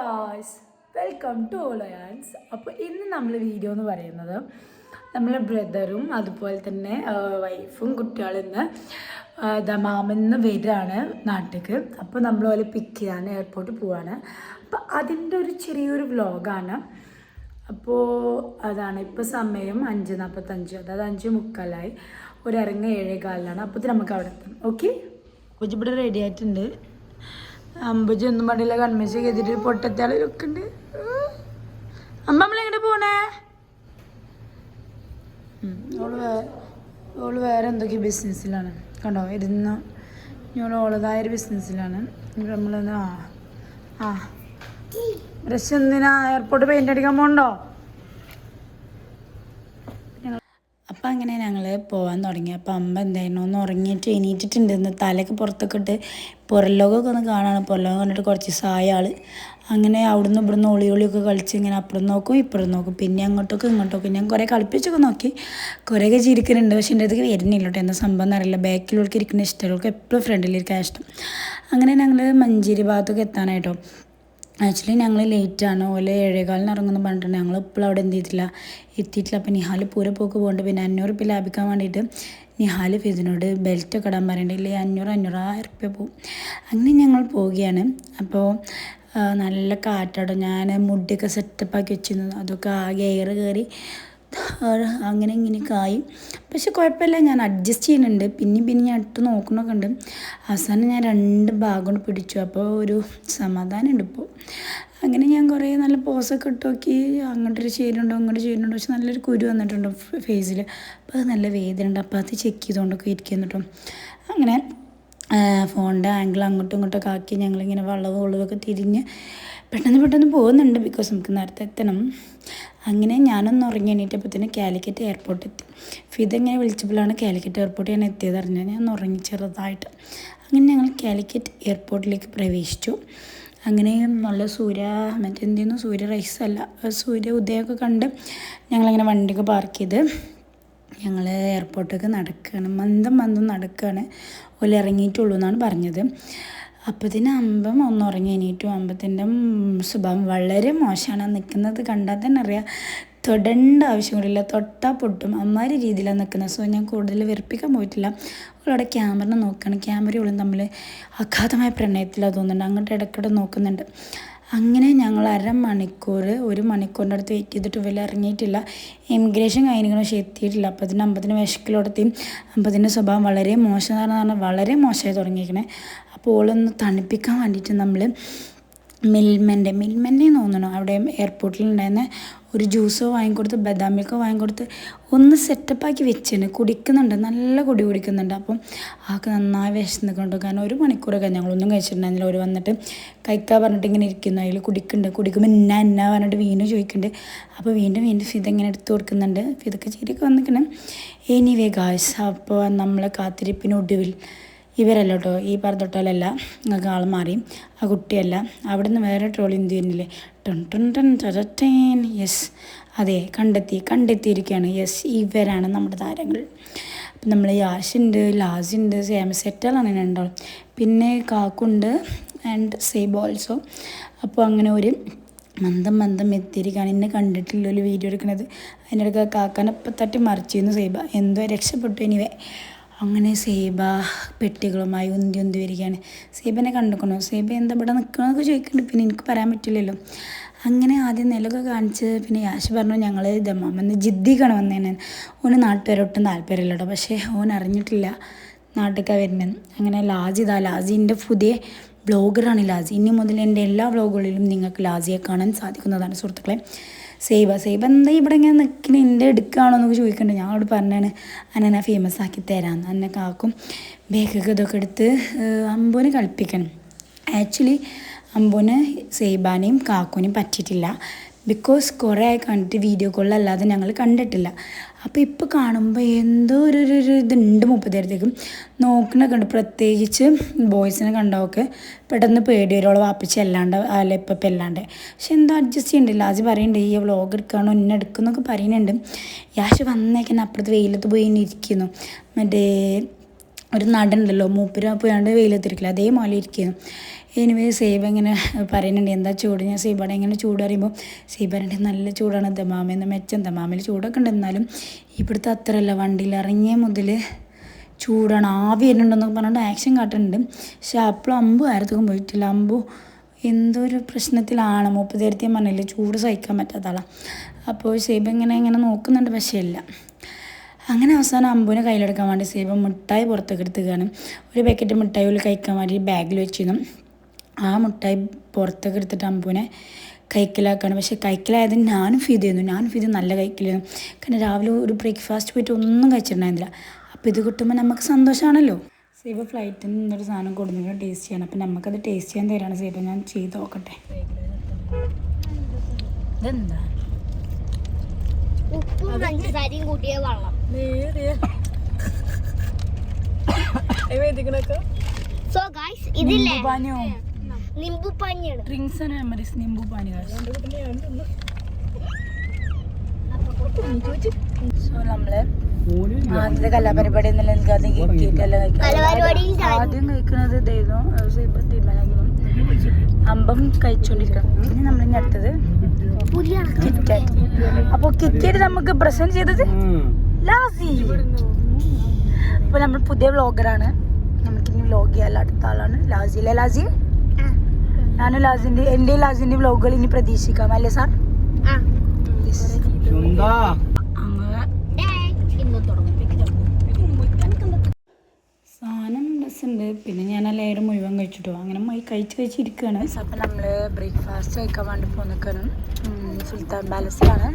Guys welcome to ഓളയാൻസ് അപ്പോൾ ഇന്ന് നമ്മൾ വീഡിയോ എന്ന് പറയുന്നത് നമ്മളെ ബ്രദറും അതുപോലെ തന്നെ വൈഫും കുട്ടികളും ഇന്ന് ദമാമെന്ന് വരികയാണ് നാട്ടിലേക്ക്. അപ്പോൾ നമ്മൾ പോലെ പിക്ക് ചെയ്യാണ് എയർപോർട്ടിൽ പോവാണ്. അപ്പോൾ അതിന്റെ ഒരു ചെറിയൊരു വ്ലോഗാണ് അപ്പോൾ അതാണ് ഇപ്പോൾ സമയം അഞ്ച് നാൽപ്പത്തഞ്ച് അതായത് അഞ്ച് മുക്കാലായി. ഒരു ഇറങ്ങ ഏഴേ കാലിലാണ് അപ്പോൾ നമുക്ക് അവിടെ എത്തണം ഓക്കെ ഇവിടെ റെഡി ആയിട്ടുണ്ട്. അമ്പജി ഒന്നും പാടില്ല കൺമേശ ചെയ്തിട്ട് പൊട്ടത്താളൊക്കെ ഉണ്ട് അമ്മ നമ്മളെങ്ങനെ പോണേ? ഓൾ വേറെ ഓൾ വേറെ എന്തൊക്കെ ബിസിനസ്സിലാണ്. കണ്ടോ ഇരുന്ന് ഞാൻ ഓളതായൊരു ബിസിനസ്സിലാണ്. നമ്മളൊന്ന് ആ ആ. ബ്രഷ് എന്തിനാ? എയർപോർട്ട് പെയിന്റ് അടിക്കാൻ പോകണ്ടോ അപ്പം അങ്ങനെ ഞങ്ങൾ പോകാൻ തുടങ്ങി. അപ്പം അമ്മ എന്തായിരുന്നു ഒന്ന് ഉറങ്ങിയിട്ട് എണീറ്റിട്ടുണ്ട്. ഇന്ന് തലയൊക്കെ പുറത്തൊക്കെ ഇട്ട് പുറലോകമൊക്കെ ഒന്ന് കാണാണ്. പുറലോകം കണ്ടിട്ട് കുറച്ച് ആൾ അങ്ങനെ അവിടുന്ന് ഇവിടുന്ന് ഒളി ഒളിയൊക്കെ കളിച്ച് ഇങ്ങനെ അപ്പുറം നോക്കും ഇപ്പുറം നോക്കും. പിന്നെ അങ്ങോട്ടൊക്കെ ഇങ്ങോട്ടൊക്കെ. ഞാൻ കുറേ കളിപ്പിച്ചൊക്കെ നോക്കി. കുറേയൊക്കെ ചിരിക്കുന്നുണ്ട് പക്ഷെ എന്റെ അടുത്തേക്ക് വരുന്നില്ല എന്താ സംഭവം എന്നറിയില്ല ബാക്കിലുള്ളവർക്ക് ഇരിക്കുന്ന ഇഷ്ടമുള്ളവർക്ക് എപ്പോഴും ഫ്രണ്ടിലിരിക്കാൻ ഇഷ്ടം. അങ്ങനെ ഞങ്ങൾ മഞ്ചേരി ഭാഗത്തൊക്കെ എത്താനായിട്ടോ ആക്ച്വലി ഞങ്ങൾ ലേറ്റാണ് ഓലെ ഏഴേകാലിന് ഇറങ്ങുന്ന പറഞ്ഞിട്ടുണ്ട്. ഞങ്ങൾ ഇപ്പോഴും അവിടെ എന്ത് ചെയ്തിട്ടില്ല. എത്തിയിട്ടില്ല. അപ്പോൾ നിഹാൽ പൂരെ പോക്ക് പോകുന്നുണ്ട് പിന്നെ അഞ്ഞൂറ് റുപ്യ ലാഭിക്കാൻ വേണ്ടിയിട്ട് നിഹാൽ ഫിസിനോട് ബെൽറ്റ് ഒക്കെ ഇടാൻ പറയണ്ടില്ലേ അഞ്ഞൂറ് അഞ്ഞൂറായിരം റുപ്യ പോവും. അങ്ങനെ ഞങ്ങൾ പോവുകയാണ്. അപ്പോൾ നല്ല കാറ്റാട്ടോ. ഞാൻ മുടിയൊക്കെ സെറ്റപ്പാക്കി വെച്ചിരുന്നു. അതൊക്കെ ആകെ എയർ കയറി അങ്ങനെ ഇങ്ങനെയൊക്കെ ആയി. പക്ഷെ കുഴപ്പമില്ല. ഞാൻ അഡ്ജസ്റ്റ് ചെയ്യുന്നുണ്ട്. പിന്നെയും പിന്നെ ഞാൻ ഇട്ട് നോക്കണമൊക്കെ ഉണ്ട്. അവസാനം ഞാൻ രണ്ട് ഭാഗം പിടിച്ചു. അപ്പോൾ ഒരു സമാധാനം ഉണ്ട് ഇപ്പോൾ. അങ്ങനെ ഞാൻ കുറേ നല്ല പോസൊക്കെ ഇട്ട് നോക്കി. അങ്ങോട്ടൊരു ചേരുണ്ടോ അങ്ങോട്ട് ചേരുന്നുണ്ടോ പക്ഷെ നല്ലൊരു കുരു വന്നിട്ടുണ്ട് ഫേസിൽ അപ്പോൾ അത് നല്ല ഉണ്ട്. അപ്പോൾ അത് ചെക്ക് ചെയ്തുകൊണ്ടൊക്കെ ഇരിക്കുന്നു അങ്ങനെ ഫോണിന്റെ ആംഗിൾ അങ്ങോട്ടും ഇങ്ങോട്ടൊക്കെ ആക്കി ഞങ്ങളിങ്ങനെ വളവ് ഒളിവൊക്കെ തിരിഞ്ഞ് പെട്ടെന്ന് പെട്ടെന്ന് പോകുന്നുണ്ട് ബിക്കോസ് നമുക്ക് നേരത്തെ എത്തണം. അങ്ങനെ ഞാനൊന്ന് ഉറങ്ങി എണീറ്റപ്പോൾ തന്നെ കാലിക്കറ്റ് എയർപോർട്ട് എത്തി. ഫിദ ഇങ്ങനെ വിളിച്ചപ്പോഴാണ് കാലിക്കറ്റ് എയർപോർട്ട് ഞാൻ എത്തിയത് ഞാൻ ഉറങ്ങി ചെറുതായിട്ട്. അങ്ങനെ ഞങ്ങൾ കാലിക്കറ്റ് എയർപോർട്ടിലേക്ക് പ്രവേശിച്ചു. അങ്ങനെ നല്ല സൂര്യ മറ്റെന്തെന്നു സൂര്യ റൈസ് അല്ല. സൂര്യ ഉദയമൊക്കെ കണ്ട് ഞങ്ങളിങ്ങനെ വണ്ടിയൊക്കെ പാർക്ക് ചെയ്ത് ഞങ്ങൾ എയർപോർട്ടൊക്കെ നടക്കുകയാണ് മന്ദം മന്ദം നടക്കുകയാണ് ഓൽ ഇറങ്ങിയിട്ടുള്ളൂ എന്നാണ് പറഞ്ഞത്. അപ്പത്തിന് അമ്പം ഒന്ന് ഉറങ്ങി എണീറ്റു. അമ്പത്തിന്റെ സ്വഭാവം വളരെ മോശമാണ് നിൽക്കുന്നത് കണ്ടാൽ തന്നെ അറിയാം. തൊടേണ്ട ആവശ്യം കൂടില്ല തൊട്ടാൽ പൊട്ടും. അമ്മാതിരി രീതിയിലാണ് നിൽക്കുന്നത് സോ ഞാൻ കൂടുതൽ വെറുപ്പിക്കാൻ പോയിട്ടില്ല. അവളവിടെ ക്യാമറ നോക്കുകയാണ് ക്യാമറയോളും തമ്മിൽ അഗാധമായ പ്രണയത്തിലാണ് തോന്നുന്നുണ്ട്. അങ്ങോട്ട് ഇടയ്ക്കിടെ നോക്കുന്നുണ്ട്. അങ്ങനെ ഞങ്ങൾ അരമണിക്കൂർ ഒരു മണിക്കൂറിന്റെ അടുത്ത് വെയിറ്റ് ചെയ്തിട്ട് വലിയ ഇറങ്ങിയിട്ടില്ല. ഇമിഗ്രേഷൻ കാര്യങ്ങളും പക്ഷേ എത്തിയിട്ടില്ല. അപ്പോൾ അതിന് അമ്പതിന് വിശക്കിലോടത്തി. അമ്പതിന്റെ സ്വഭാവം വളരെ മോശം എന്ന് പറഞ്ഞാൽ വളരെ മോശമായി തുടങ്ങിയിരിക്കണേ. അപ്പോൾ ഓളൊന്ന് തണുപ്പിക്കാൻ വേണ്ടിയിട്ട് നമ്മൾ മിൽമന്റെ മിൽമന്റെ തോന്നണു അവിടെ എയർപോർട്ടിൽ ഉണ്ടായിരുന്ന ഒരു ജ്യൂസോ വാങ്ങിക്കൊടുത്ത് ബദാം മിൽക്കോ വാങ്ങിക്കൊടുത്ത് ഒന്ന് സെറ്റപ്പാക്കി വെച്ചിന്. കുടിക്കുന്നുണ്ട് നല്ല കുടി കുടിക്കുന്നുണ്ട്. അപ്പം ആൾക്ക് നന്നായി വിശന്നിട്ടുണ്ട്. കാരണം ഒരു മണിക്കൂറൊക്കെ ഞങ്ങളൊന്നും കഴിച്ചിട്ടുണ്ടായിരുന്നില്ല. ഒരു വന്നിട്ട് കഴിക്കാൻ പറഞ്ഞിട്ട് ഇങ്ങനെ ഇരിക്കുന്നു. അതിൽ കുടിക്കുന്നുണ്ട്. കുടിക്കുമ്പോൾ ഇന്ന എന്നാ പറഞ്ഞിട്ട് വീണ്ടും ചോദിക്കുന്നുണ്ട്. അപ്പോൾ വീണ്ടും വീണ്ടും ഫിത ഇങ്ങനെ എടുത്ത് കൊടുക്കുന്നുണ്ട്. ഫിതൊക്കെ ചെയ്തൊക്കെ വന്നിക്കണം എനിവേ ഗായ്സ് അപ്പോൾ നമ്മളെ കാത്തിരിപ്പിനൊടുവിൽ ഇവരല്ല കേട്ടോ ഈ പറഞ്ഞൊട്ടാലല്ല നിങ്ങൾക്ക് ആൾ മാറി ആ കുട്ടിയല്ല. അവിടുന്ന് വേറെ ട്രോളി എന്ത് ചെയ്യുന്നില്ലേ? ടൺ ടൺ ടൺ ടൻ യെസ്. അതെ കണ്ടെത്തി കണ്ടെത്തിയിരിക്കുകയാണ് യെസ് ഇവരാണ് നമ്മുടെ താരങ്ങൾ. അപ്പം നമ്മൾ യാഷുണ്ട് ലാസുണ്ട് സേമ സെറ്റാലാണ് ഉണ്ടാവും പിന്നെ കാക്കുണ്ട് ആൻഡ് സേബ് ഓൾസോ അപ്പോൾ അങ്ങനെ ഒരു മന്ദം മന്ദം എത്തിയിരിക്കുകയാണ് എന്നെ കണ്ടിട്ടില്ല ഒരു വീഡിയോ എടുക്കുന്നത് അതിന്റെ ഇടയ്ക്ക് കാക്കാനപ്പം തട്ടി മറിച്ചിരുന്നു സേബ. എന്തോ രക്ഷപ്പെട്ടു എനിവേ അങ്ങനെ സേബ പെട്ടികളുമായി ഉന്തി ഉന്തി വരികയാണ്. സേബനെ കണ്ടുക്കണു? സേബ എന്താ ഇവിടെ നിൽക്കണമെന്നൊക്കെ ചോദിക്കുന്നുണ്ട്. പിന്നെ എനിക്ക് പറയാൻ പറ്റില്ലല്ലോ. അങ്ങനെ ആദ്യം നിലൊക്കെ കാണിച്ച് പിന്നെ യാശ് പറഞ്ഞു ഞങ്ങൾ ദമ്മാമെന്ന് ജിദ്ദിക്കണം വന്നേനെ ഓന് നാട്ടുകാരൊട്ടും താല്പര്യമില്ല പക്ഷേ ഓൻ അറിഞ്ഞിട്ടില്ല നാട്ടിലേക്ക് വരുന്നത് അങ്ങനെ ലാജി ഇതാ ലാജിന്റെ പുതിയ ബ്ലോഗറാണ് ലാജി. ഇനി മുതൽ എന്റെ എല്ലാ വ്ലോഗുകളിലും നിങ്ങൾക്ക് ലാജിയെ കാണാൻ സാധിക്കുന്നതാണ് സുഹൃത്തുക്കളെ. സേബ സേബ എന്താ ഇവിടെ ഇങ്ങനെ നിൽക്കണ എന്റെ എടുക്കുകയാണോ എന്നൊക്കെ ചോദിക്കണ്ട. ഞാൻ അവിടെ പറഞ്ഞാണ് അന്നെ ഫേമസ് ആക്കി തരാമെന്ന് അന്നെ കാക്കും ബേക്കൊക്കെ ഇതൊക്കെ എടുത്ത് അമ്പൂനെ കളിപ്പിക്കണം. ആക്ച്വലി അമ്പൂന് സേബാനെയും കാക്കൂനെയും പറ്റിയിട്ടില്ല. ബിക്കോസ് കുറേ ആയി കണ്ടിട്ട് വീഡിയോ കോളിലല്ലാതെ ഞങ്ങൾ കണ്ടിട്ടില്ല. അപ്പോൾ ഇപ്പോൾ കാണുമ്പോൾ എന്തോ ഒരു ഒരു ഇതുണ്ട് മുപ്പത്തേരത്തേക്കും നോക്കണൊക്കെ ഉണ്ട് പ്രത്യേകിച്ച് ബോയ്സിനെ കണ്ടൊക്കെ പെട്ടെന്ന് പേടി വരുവോളം വാപ്പിച്ച് അല്ലാണ്ട് അല്ല ഇപ്പം ഇപ്പം അല്ലാണ്ട്. പക്ഷെ എന്തോ അഡ്ജസ്റ്റ് ചെയ്യണ്ടില്ല ആജ് പറയുന്നുണ്ട് ഈ വ്ളോഗ് എടുക്കണോ? എന്നെ എടുക്കുന്നൊക്കെ പറയുന്നുണ്ട് യാഷ് വന്നേക്കാൻ അപ്പുറത്ത് വെയിലത്ത് പോയി ഇരിക്കുന്നു. മറ്റേ ഒരു നടനുണ്ടല്ലോ മൂപ്പര് പോയാണ്ട് വെയിലത്തിരിക്കില്ല അതേപോലെ ഇരിക്കുന്നു. എനിവേ സേബ് ഇങ്ങനെ പറയുന്നുണ്ട്. എന്താ ചൂട്? ഞാൻ സീബാടെ ഇങ്ങനെ ചൂട് പറയുമ്പോൾ സീബ നല്ല ചൂടാണ് ദമാമെന്ന് മെച്ചം? ദമാമിൽ ചൂടൊക്കെ ഉണ്ട്. എന്നാലും ഇവിടുത്തെ അത്രയല്ല വണ്ടിയിൽ ഇറങ്ങിയ മുതൽ ചൂടാണ്. ആവി വരുന്നുണ്ടെന്നൊക്കെ പറഞ്ഞിട്ട് ആക്ഷൻ കാട്ടുന്നുണ്ട്. പക്ഷെ അപ്പോൾ അമ്പു ആരത്തേക്കും പോയിട്ടില്ല. അമ്പു എന്തോ ഒരു പ്രശ്നത്തിലാണ് മുപ്പത്തിരത്തി പറഞ്ഞില്ല ചൂട് സഹിക്കാൻ പറ്റാത്ത ആളാണ് അപ്പോൾ സേബ് ഇങ്ങനെ ഇങ്ങനെ നോക്കുന്നുണ്ട് പക്ഷേ ഇല്ല. അങ്ങനെ അവസാനം അമ്പുവിനെ കയ്യിലെടുക്കാൻ വേണ്ടി സേബ് മിഠായി പുറത്തേക്ക് എടുത്തുകയാണ് ഒരു പാക്കറ്റ് മിഠായി ഉള്ളിൽ കഴിക്കാൻ വേണ്ടി ബാഗിൽ വെച്ചിരുന്നു. ആ മുട്ടായി പുറത്തൊക്കെ എടുത്തിട്ട് അമ്പുവിനെ കൈക്കലാക്കാണ്. പക്ഷേ കൈക്കലായത് ഞാനും ഫീൽ ചെയ്യുന്നു ഞാനും ഫീൽ നല്ല കൈക്കലായിരുന്നു. കാരണം രാവിലെ ഒരു ബ്രേക്ക്ഫാസ്റ്റ് പോയിട്ട് ഒന്നും കഴിച്ചിട്ടുണ്ടായിരുന്നില്ല. അപ്പോൾ ഇത് കിട്ടുമ്പോൾ നമുക്ക് സന്തോഷമാണല്ലോ സേവ ഫ്ലൈറ്റിൽ നിന്നൊരു സാധനം കൊടുത്തിട്ട് ടേസ്റ്റ് ചെയ്യണം. അപ്പം നമുക്കത് ടേസ്റ്റ് ചെയ്യാൻ തരാണ് സേബ് ഞാൻ ചെയ്ത് നോക്കട്ടെ. ഇതെന്താ? ഉപ്പും പഞ്ചസാരയും കൂട്ടിയ വെള്ളം. സോ ഗൈസ് ഇതില്ലേ? പാനിയോ nimbu പഞ്ഞാണ് drinks and memories nimbu pani so നമ്മൾ ആദ്യത്തെ കലാപരിപാടി എന്നല്ല എനിക്ക് ആദ്യം കിട്ടിയിട്ടല്ല കഴിക്കുന്നത് ഇതായിരുന്നു. പക്ഷേ ഇപ്പൊ തീരുമാനമാക്കി അമ്പം കഴിച്ചോണ്ടിരിക്കണം. ഇനി നമ്മളിനി അടുത്തത് കിറ്റ്കാറ്റ് അപ്പൊ കിറ്റ്കാറ്റ് നമുക്ക് പ്രസന്റ് ചെയ്തത് ലാസി. അപ്പൊ നമ്മൾ പുതിയ വ്ളോഗറാണ് നമുക്കിനി വ്ളോഗ് ചെയ്യാൻ അടുത്ത ആളാണ് ലാസിയിലെ ലാസി? ഞാൻ ലാസിന്റെ എന്റെ ലാസിന്റെ വ്ലോഗുകൾ ഇനി പ്രതീക്ഷിക്കാം. അല്ലേ സാർ? സാധനം രസമുണ്ട്. പിന്നെ ഞാൻ ആ ലെയർ മുഴുവൻ കഴിച്ചിട്ടോ? അങ്ങനെ മൈ കഴിച്ച് കഴിച്ചിരിക്കുകയാണ് അപ്പം നമ്മൾ ബ്രേക്ക്ഫാസ്റ്റ് കഴിക്കാൻ വേണ്ടി പോന്നിക്കണം സുൽത്താൻ പാലസിലാണ്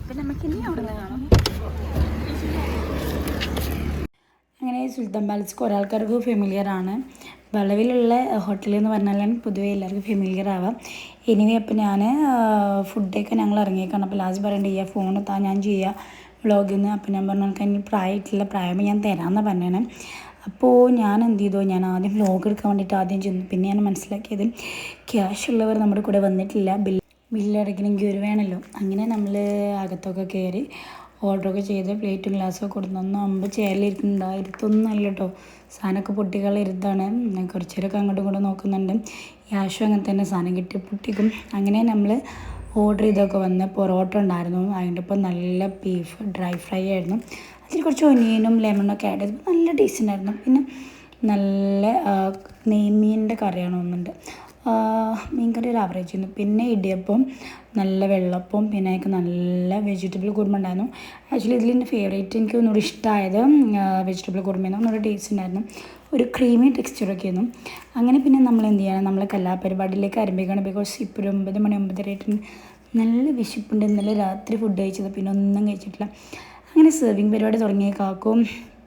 അപ്പം നമുക്ക് ഇനി അവിടെ നിന്ന് കാണാം. അങ്ങനെ സുൽത്താൻ പാലസ് കുറേ ആൾക്കാർക്ക് ഫെമിലിയർ ആണ്. വളവിലുള്ള ഹോട്ടൽ എന്ന് പറഞ്ഞാലാണ് പൊതുവേ എല്ലാവർക്കും ഫെമിലിയർ ആവാം എനിവേ അപ്പം ഞാൻ ഫുഡൊക്കെ ഞങ്ങൾ ഇറങ്ങിയേക്കാണ്. അപ്പോൾ ലാസ്റ്റ് പറയേണ്ട ഈ ഫോൺ താ ഞാൻ ചെയ്യുക വ്ളോഗിൽ നിന്ന് അപ്പം ഞാൻ പറഞ്ഞു എനിക്ക് അതിന് പ്രായമായിട്ടില്ല പ്രായം ഞാൻ തരാമെന്ന് പറഞ്ഞാണ് അപ്പോൾ ഞാൻ എന്ത് ചെയ്തു? ഞാൻ ആദ്യം വ്ളോഗ് എടുക്കാൻ വേണ്ടിയിട്ട് ആദ്യം ചെന്നു. പിന്നെ ഞാൻ മനസ്സിലാക്കിയത് ക്യാഷ് ഉള്ളവർ നമ്മുടെ കൂടെ വന്നിട്ടില്ല. ബില്ല് ബില്ലടക്കണമെങ്കിൽ ഒരു വേണമല്ലോ അങ്ങനെ നമ്മൾ അകത്തൊക്കെ കയറി ഓർഡറൊക്കെ ചെയ്ത് പ്ലേറ്റും ഗ്ലാസ്സൊക്കെ കൊടുത്തൊന്നും അമ്പ് ചേരലിരിക്കുന്നുണ്ട് ഇരുത്തൊന്നും അല്ല കേട്ടോ സാധനമൊക്കെ പൊട്ടികൾ ഇരുത്താണ്. കുറച്ച് നേരമൊക്കെ അങ്ങോട്ടും ഇങ്ങോട്ടും നോക്കുന്നുണ്ട്. യാശു അങ്ങനെ തന്നെ സാധനം കിട്ടി പൊട്ടിക്കും. അങ്ങനെ നമ്മൾ ഓർഡർ ചെയ്തൊക്കെ വന്ന് പൊറോട്ട ഉണ്ടായിരുന്നു. അതിന്റെ ഒപ്പം നല്ല ബീഫ് ഡ്രൈ ഫ്രൈ ആയിരുന്നു. അതിൽ കുറച്ച് ഒനിയനും ലെമണൊക്കെ ആഡ് ചെയ്തപ്പോൾ നല്ല ടേസ്റ്റ് ഉണ്ടായിരുന്നു. പിന്നെ നല്ല നെയ്മീനിന്റെ കറിയാണ് ഒന്നുണ്ട് മീൻകറി ഒരു ആവറേജ് ആയിരുന്നു. പിന്നെ ഇടിയപ്പം നല്ല വെള്ളപ്പം പിന്നെ എനിക്ക് നല്ല വെജിറ്റബിൾ കുറുമ ഉണ്ടായിരുന്നു. ആക്ച്വലി ഇതിൽ എന്റെ ഫേവറേറ്റ് എനിക്ക് ഒന്നുകൂടി ഇഷ്ടമായത് വെജിറ്റബിൾ കുറുമയെന്ന് ഒന്നുകൂടി ടേസ്റ്റ് ഉണ്ടായിരുന്നു. ഒരു ക്രീമി ടെക്സ്ചറൊക്കെ ആയിരുന്നു. അങ്ങനെ പിന്നെ നമ്മൾ എന്ത് ചെയ്യണം? നമ്മൾ കലാപരിപാടിയിലേക്ക് ആരംഭിക്കണം ബിക്കോസ് ഇപ്പോൾ ഒരു ഒമ്പത് മണി ഒമ്പതര ആയിട്ടുണ്ട് നല്ല വിശപ്പുണ്ട്. ഇന്നലെ രാത്രി ഫുഡ് കഴിച്ചത്. പിന്നെ ഒന്നും കഴിച്ചിട്ടില്ല. അങ്ങനെ സെർവിങ് പരിപാടി തുടങ്ങിയ കാക്കും ഏഹ്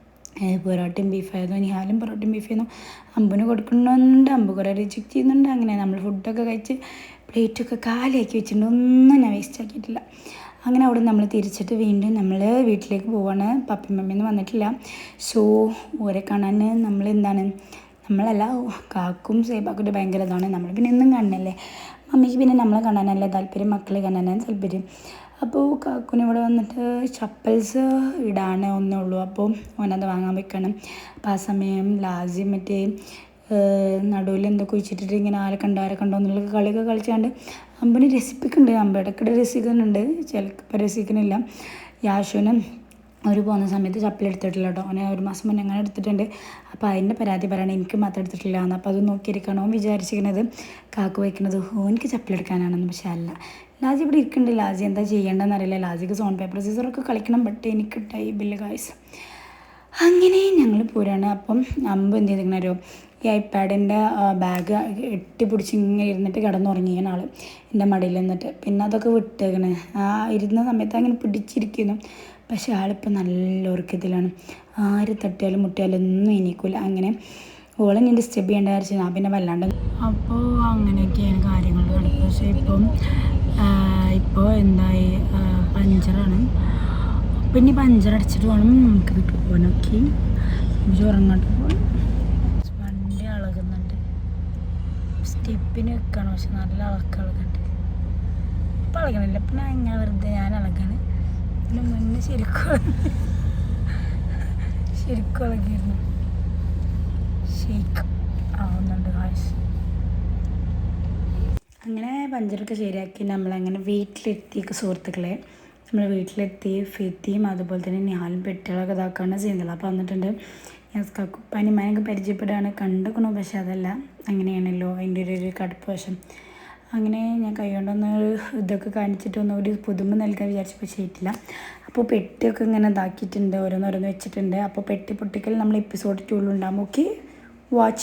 പൊറോട്ടയും ബീഫായതോ നിഹാലും പൊറോട്ടയും ബീഫായതോ അമ്പുന് കൊടുക്കുന്നുണ്ട് അമ്പ് കുറേ റിജക്റ്റ് ചെയ്യുന്നുണ്ട്. അങ്ങനെ നമ്മൾ ഫുഡൊക്കെ കഴിച്ച് പ്ലേറ്റൊക്കെ കാലിയാക്കി വെച്ചിട്ടുണ്ട്. ഒന്നും ഞാൻ വേസ്റ്റ് ആക്കിയിട്ടില്ല. അങ്ങനെ അവിടെ നമ്മൾ തിരിച്ചിട്ട് വീണ്ടും നമ്മൾ വീട്ടിലേക്ക് പോവാണ്. പപ്പി മമ്മിന്ന് വന്നിട്ടില്ല. സോ ഓരെ കാണാൻ നമ്മൾ എന്താണ് നമ്മളല്ല കാക്കും സേബാക്കൊക്കെ ഭയങ്കര ഇതാണ്. നമ്മൾ പിന്നെ എന്നും കാണണല്ലേ മമ്മിക്ക് പിന്നെ നമ്മളെ കാണാനല്ല താല്പര്യം മക്കളെ കാണാനാണ് താല്പര്യം. അപ്പോൾ കാക്കുന് ഇവിടെ വന്നിട്ട് ചപ്പൽസ് ഇടാനേ ഒന്നേ ഉള്ളൂ. അപ്പോൾ ഓനത് വാങ്ങാൻ വെക്കണം. അപ്പോൾ ആ സമയം ലാസി മറ്റേ നടുവിൽ എന്തൊക്കെ വെച്ചിട്ടിട്ട് ഇങ്ങനെ ആരെ കണ്ടോ ആരെ കണ്ടോ എന്നുള്ള കളിയൊക്കെ കളിച്ചാണ്ട് അമ്പന് രസിപ്പിക്കുന്നുണ്ട് അമ്പ ഇടയ്ക്കിടെ രസിക്കുന്നുണ്ട്. ചിലപ്പോൾ രസിക്കുന്നില്ല യാശുവിനും അവർ പോകുന്ന സമയത്ത് ചപ്പൽ എടുത്തിട്ടില്ല കേട്ടോ അവനെ ഒരു മാസം മുന്നേ അങ്ങനെ എടുത്തിട്ടുണ്ട്. അപ്പോൾ അതിന്റെ പരാതി പറയണം എനിക്ക് മാത്രം എടുത്തിട്ടില്ല എന്ന്. അപ്പോൾ അത് നോക്കിയിരിക്കണം വിചാരിച്ചിരിക്കുന്നത് കാക്ക് വയ്ക്കുന്നത് ഓനിക്ക് ചപ്പൽ എടുക്കാനാണെന്ന്. പക്ഷേ അല്ല. ലാജി ഇവിടെ ഇരിക്കുന്നുണ്ട് ലാജി എന്താ ചെയ്യേണ്ടതെന്ന് അറിയില്ല. ലാജിക്ക് സോൺ പേപ്പർ സീസറൊക്കെ കളിക്കണം. ബട്ട് എനിക്ക് ടൈബില്ല കായ്സ് അങ്ങനെ ഞങ്ങൾ പോരാണ്. അപ്പം അമ്പ് എന്ത് ചെയ്തിരിക്കണോ ഈ ഐപാഡിന്റെ ബാഗ് എട്ടി പിടിച്ച് ഇങ്ങനെ ഇരുന്നിട്ട് കിടന്നുറങ്ങിയ ആൾ എന്റെ മടിയിൽ നിന്നിട്ട്. പിന്നെ അതൊക്കെ വിട്ടേക്കണേ. ആ ഇരുന്ന സമയത്ത് അങ്ങനെ പിടിച്ചിരിക്കുന്നു. പക്ഷെ ആളിപ്പോൾ നല്ല ഉറക്കത്തിലാണ്. ആര് തട്ടിയാലും മുട്ടിയാലും ഒന്നും എനിക്കില്ല അങ്ങനെ ഓളെ ഞാൻ ഡിസ്റ്റർബ് ചെയ്യേണ്ട വിചാരിച്ചു ഞാൻ പിന്നെ വല്ലാണ്ട് അപ്പോൾ അങ്ങനെയൊക്കെയാണ് കാര്യങ്ങൾ പക്ഷേ ഇപ്പം ഇപ്പോൾ എന്തായി? പഞ്ചറാണ്. ഇനി പഞ്ചർ അടിച്ചിട്ട് വേണം നമുക്ക് വീട്ടിൽ പോകാനൊക്കെ ഉറങ്ങാട്ട് പോകണം വണ്ടി അളകുന്നുണ്ട്. സ്റ്റെപ്പിന് വെക്കണം. പക്ഷെ നല്ല അളക്കളകുന്നുണ്ട് ഇപ്പം അളകണില്ല ഇപ്പം ഞാൻ വെറുതെ ഞാൻ ഇളകാണ് ഇതിന് മുന്നേ ശരിക്കും. ശരിക്കും ഷെയ്ക്ക് ആവുന്നുണ്ട് അങ്ങനെ പഞ്ചറൊക്കെ ശരിയാക്കി നമ്മളങ്ങനെ വീട്ടിലെത്തി സുഹൃത്തുക്കളെ. നമ്മൾ വീട്ടിലെത്തി ഫിത്തിയും അതുപോലെ തന്നെ ഞാനും പെട്ടികളൊക്കെ ഇതാക്കാണ് ചെയ്യുന്നത്. അപ്പോൾ വന്നിട്ടുണ്ട് യാസ്കാക്കും പനിമാനൊക്കെ പരിചയപ്പെടുകയാണ്. കണ്ടുക്കണു പക്ഷെ അതല്ല. അങ്ങനെയാണല്ലോ അതിന്റെ ഒരു ഒരു കടുപ്പ് വശം. അങ്ങനെ ഞാൻ കൈകൊണ്ടൊന്ന് ഇതൊക്കെ കാണിച്ചിട്ടൊന്നും ഒരു പുതുമ നൽകാൻ വിചാരിച്ചപ്പോൾ ചെയ്തിട്ടില്ല. അപ്പോൾ പെട്ടിയൊക്കെ ഇങ്ങനെ ഇതാക്കിയിട്ടുണ്ട് ഓരോന്നോരോന്ന് വെച്ചിട്ടുണ്ട്. അപ്പോൾ പെട്ടി പൊട്ടിക്കൽ നമ്മൾ എപ്പിസോഡ് ടൂളിലുണ്ടാകും ഓക്കെ വാച്ച്